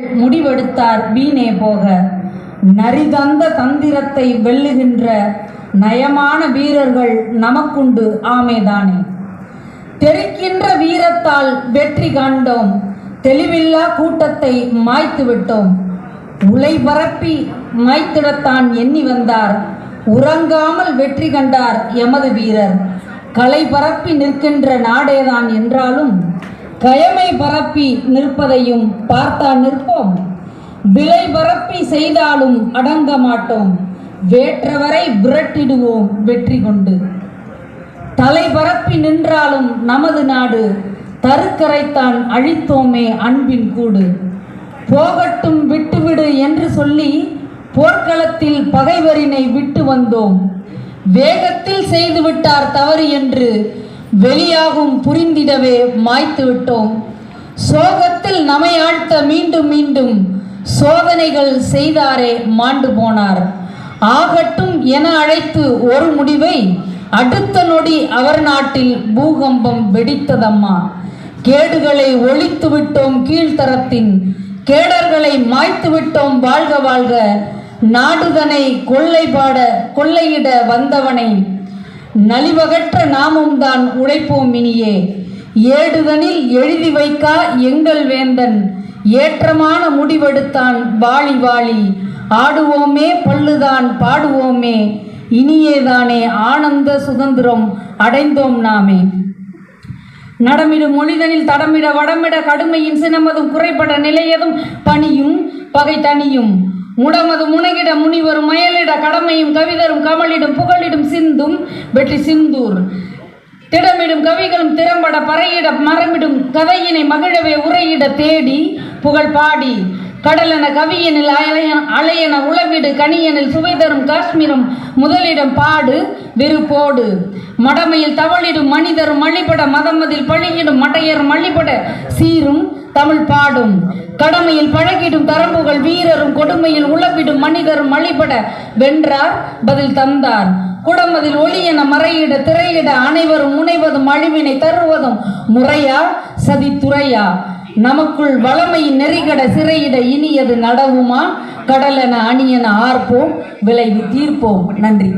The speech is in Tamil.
முடிவெடுத்தார் வீணே போக. நரிதந்த தந்திரத்தை வெல்லுகின்ற நயமான வீரர்கள் நமக்குண்டு ஆமேதானே. தெரிக்கின்ற வீரத்தால் வெற்றி காண்டோம் தெளிவில்லா கூட்டத்தை மாய்த்து விட்டோம். உலை பரப்பி மாய்த்திடத்தான் எண்ணி வந்தார். உறங்காமல் வெற்றி கண்டார் எமது வீரர். களை பரப்பி நிற்கின்ற நாடேதான் என்றாலும் கயமை பரப்பி நிற்பதையும் பார்த்தா நிற்போம். விலை பரப்பி செய்தாலும் அடங்க மாட்டோம். வேற்றவரை விரட்டிடுவோம் வெற்றி கொண்டு. தலை பரப்பி நின்றாலும் நமது நாடு தருக்கரைத்தான் அழித்தோமே அன்பின் கூடு. போகட்டும் விட்டுவிடு என்று சொல்லி போர்க்களத்தில் பகைவரினை விட்டு வந்தோம். வேகத்தில் செய்துவிட்டார் தவறு என்று வெளியாகும் புரிந்திடவே மாய்த்து விட்டோம். சோகத்தில் நம்மை ஆழ்த்த மீண்டும் மீண்டும் சோதனைகள் செய்தாரே மாண்டு போனார். ஆகட்டும் என அழைத்து ஒரு முடிவை அடுத்த நொடி அவர் நாட்டில் பூகம்பம் வெடித்ததம்மா. கேடுகளை ஒழித்து விட்டோம் கீழ்த்தரத்தின் கேடர்களை மாய்த்து விட்டோம் வாழ்க வாழ்க. நாடுதனை கொள்ளைபாட கொள்ளையிட வந்தவனை நலிவகற்ற நாமும் தான் உழைப்போம் இனியே. ஏடுதனில் எழுதி வைக்கா எங்கள் வேந்தன். ஏற்றமான முடிவெடுத்தான் வாளி வாளி. ஆடுவோமே பல்லுதான் பாடுவோமே. இனியேதானே ஆனந்த சுதந்திரம் அடைந்தோம் நாமே. நடமிடு மொழிதனில் தடமிட வடமிட கடுமையின் சினமதும் குறைபட நிலையதும் பணியும் பகை தனியும் முடமது முனகிட முனிவரும் மயலிட கடமையும் கவிதரும் கமலிடும் புகழிடும் சிந்தும் வெற்றி சிந்தூர். திடமிடும் கவிகளும் திறம்பட பறையிட மரமிடும் கதையினை மகிழவே உரையிட தேடி புகழ் பாடி. கடலென கவியனில் அலையன அலையென உளவிடு கனியனில் சுவை தரும் காஷ்மீரம் முதலிடம் பாடு விருப்போடு மடமையில் தவழிடும் மனிதரும் மழிபட மதமதில் பழியிடும் மடையர் மழிபட சீரும் தமிழ் பாடும். கடமையில் பழகிடும் தரம்புகள் வீரரும் கொடுமையில் உளவிடும் மனிதரும் மழிபட வென்றார் பதில் தந்தார். குடமதில் ஒளி என மறையிட திரையிட அனைவரும் முனைவதும் அழிவினை தருவதும் முறையா சதித்துறையா. நமக்குள் வளமை நெறிகட சிறையிட இனியது நடவுமா கடலென அணியென ஆர்ப்போம் விளைவு தீர்ப்போம். நன்றி.